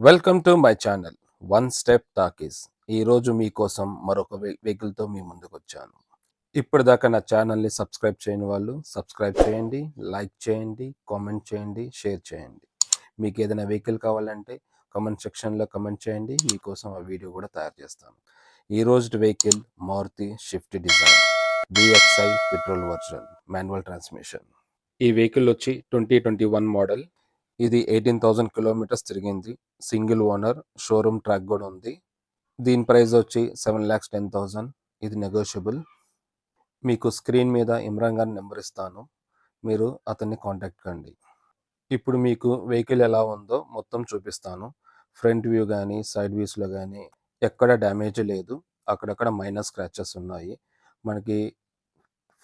Welcome to my channel one step talkies ఈరోజు మీకోసం మరొక వెహికల్తో మీ ముందుకు వచ్చాను ఇప్పటిదాకా నా ఛానల్ని సబ్స్క్రైబ్ చేయని వాళ్ళు సబ్స్క్రైబ్ చేయండి లైక్ చేయండి కామెంట్ చేయండి షేర్ చేయండి. మీకు ఏదైనా వెహికల్ కావాలంటే కామెంట్ సెక్షన్లో కమెంట్ చేయండి మీకోసం ఆ వీడియో కూడా తయారు చేస్తాను. ఈ vehicle Maruti Swift Dzire VXI petrol version manual transmission. ఈ వెహికల్ వచ్చి ట్వంటీ ట్వంటీ వన్ మోడల్ ఇది ఎయిటీన్ థౌజండ్ కిలోమీటర్స్ తిరిగింది. సింగిల్ ఓనర్ షోరూమ్ ట్రాక్ కూడా ఉంది. దీని ప్రైస్ వచ్చి సెవెన్ ల్యాక్స్ టెన్ థౌజండ్ ఇది నెగోషియబుల్. మీకు స్క్రీన్ మీద ఇమ్రాన్ గారి నెంబర్ ఇస్తాను. మీరు అతన్ని కాంటాక్ట్ కండి. ఇప్పుడు మీకు వెహికల్ ఎలా ఉందో మొత్తం చూపిస్తాను. ఫ్రంట్ వ్యూ కానీ సైడ్ వ్యూస్లో కానీ ఎక్కడ డ్యామేజ్ లేదు. అక్కడక్కడ మైనర్ స్క్రాచెస్ ఉన్నాయి. మనకి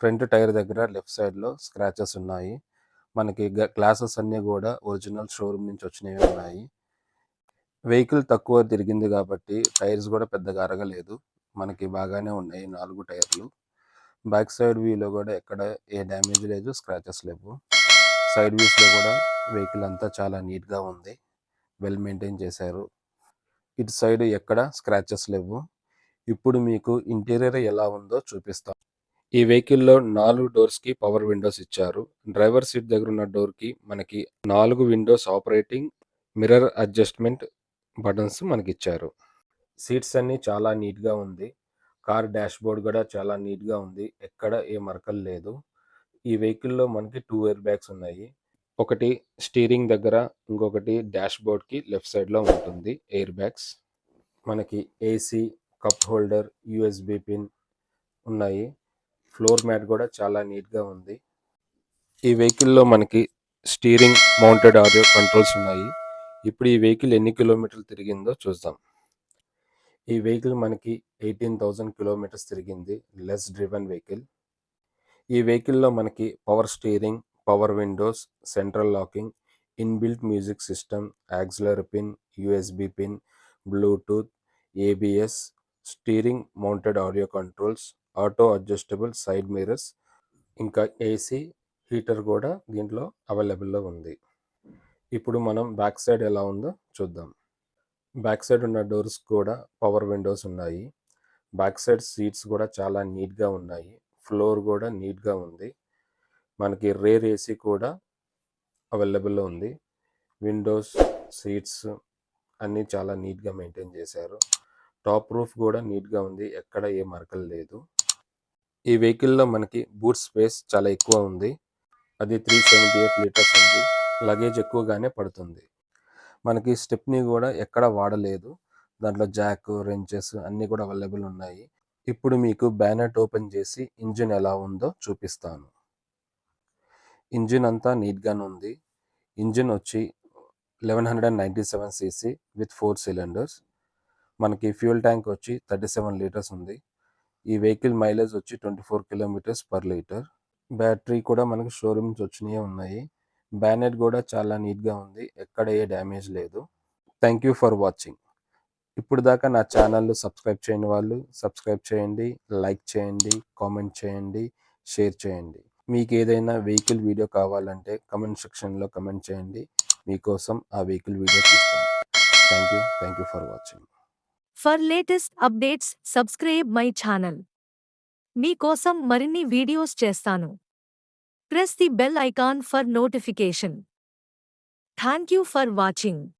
ఫ్రంట్ టైర్ దగ్గర లెఫ్ట్ సైడ్లో స్క్రాచెస్ ఉన్నాయి. మనకి గ్లాసెస్ అన్నీ కూడా ఒరిజినల్ షోరూమ్ నుంచి వచ్చినవి ఉన్నాయి. వెహికల్ తక్కువ తిరిగింది కాబట్టి టైర్స్ కూడా పెద్దగా అరగలేదు. మనకి బాగానే ఉన్నాయి నాలుగు టైర్లు. బ్యాక్ సైడ్ వ్యూలో కూడా ఎక్కడ ఏ డ్యామేజ్ లేదు స్క్రాచెస్ లేవు. సైడ్ వ్యూస్లో కూడా వెహికల్ అంతా చాలా నీట్గా ఉంది. వెల్ మెయింటైన్ చేశారు. ఇటు సైడ్ ఎక్కడ స్క్రాచెస్ లేవు. ఇప్పుడు మీకు ఇంటీరియర్ ఎలా ఉందో చూపిస్తాం ఈ వెహికల్లో నాలుగు డోర్స్కి పవర్ విండోస్ ఇచ్చారు. డ్రైవర్ సీట్ దగ్గర ఉన్న డోర్కి మనకి నాలుగు windows operating mirror adjustment buttons మనకి ఇచ్చారు సీట్స్ అన్ని చాలా నీట్గా ఉంది. కార్ డాష్ బోర్డ్ కూడా చాలా నీట్గా ఉంది. ఎక్కడ ఏ మరకలు లేదు. ఈ వెహికల్లో మనకి టూ ఇయర్ బ్యాగ్స్ ఉన్నాయి. ఒకటి స్టీరింగ్ దగ్గర ఇంకొకటి డాష్ బోర్డ్కి లెఫ్ట్ సైడ్లో ఉంటుంది ఎయిర్ బ్యాగ్స్. మనకి AC cup holder USB pin ఉన్నాయి. ఫ్లోర్ మ్యాట్ కూడా చాలా నీట్గా ఉంది. ఈ వెహికల్లో మనకి స్టీరింగ్ మౌంటెడ్ ఆడియో కంట్రోల్స్ ఉన్నాయి. ఇప్పుడు ఈ వెహికల్ ఎన్ని కిలోమీటర్లు తిరిగిందో చూద్దాం. ఈ వెహికల్ మనకి ఎయిటీన్ థౌజండ్ కిలోమీటర్స్ తిరిగింది లెస్ డ్రివెన్ వెహికల్. ఈ వెహికల్లో మనకి power steering power windows central locking inbuilt music system auxiliary pin USB pin Bluetooth ABS steering mounted audio controls auto adjustable side mirrors ఇంకా ఏసీ హీటర్ కూడా దీంట్లో అవైలబుల్లో ఉంది. ఇప్పుడు మనం బ్యాక్ సైడ్ ఎలా ఉందో చూద్దాం. బ్యాక్ సైడ్ ఉన్న డోర్స్ కూడా పవర్ విండోస్ ఉన్నాయి. బ్యాక్ సైడ్ సీట్స్ కూడా చాలా నీట్గా ఉన్నాయి. ఫ్లోర్ కూడా నీట్గా ఉంది. మనకి రేర్ ఏసీ కూడా అవైలబుల్లో ఉంది. విండోస్ సీట్స్ అన్నీ చాలా నీట్గా మెయింటైన్ చేశారు. టాప్ రూఫ్ కూడా నీట్గా ఉంది. ఎక్కడ ఏ మరకలు లేదు. ఈ వెహికల్లో మనకి బూట్ స్పేస్ చాలా ఎక్కువ ఉంది. అది త్రీ సెవెంటీ ఎయిట్ లీటర్స్ ఉంది. లగేజ్ ఎక్కువగానే పడుతుంది. మనకి స్టెప్ని కూడా ఎక్కడ వాడలేదు. దాంట్లో జాక్ రెంచెస్ అన్నీ కూడా అవైలబుల్ ఉన్నాయి. ఇప్పుడు మీకు బ్యానెట్ ఓపెన్ చేసి ఇంజిన్ ఎలా ఉందో చూపిస్తాను. ఇంజిన్ అంతా నీట్గానే ఉంది. ఇంజిన్ వచ్చి eleven hundred and ninety seven CC with four cylinders మనకి ఫ్యూల్ ట్యాంక్ వచ్చి థర్టీ సెవెన్ లీటర్స్ ఉంది. ఈ వెహికల్ మైలేజ్ వచ్చి twenty four kilometres per litre. Battery కూడా మనకు షోరూమ్స్ వచ్చినాయే ఉన్నాయి. బ్యానెట్ కూడా చాలా నీట్గా ఉంది. ఎక్కడ ఏ డ్యామేజ్ లేదు. Thank you for watching. ఇప్పుడు దాకా నా ఛానల్ సబ్స్క్రైబ్ చేయని వాళ్ళు సబ్స్క్రైబ్ చేయండి లైక్ చేయండి కామెంట్ చేయండి షేర్ చేయండి. మీకు ఏదైనా వెహికల్ వీడియో కావాలంటే కమెంట్ సెక్షన్లో కమెంట్ చేయండి. మీకోసం ఆ వెహికల్ వీడియో తీస్తాను. Thank you. Thank you for watching. For latest updates subscribe my channel. మీకోసం మరిన్ని వీడియోస్ చేస్తాను. Press the bell icon for notification. Thank you for watching.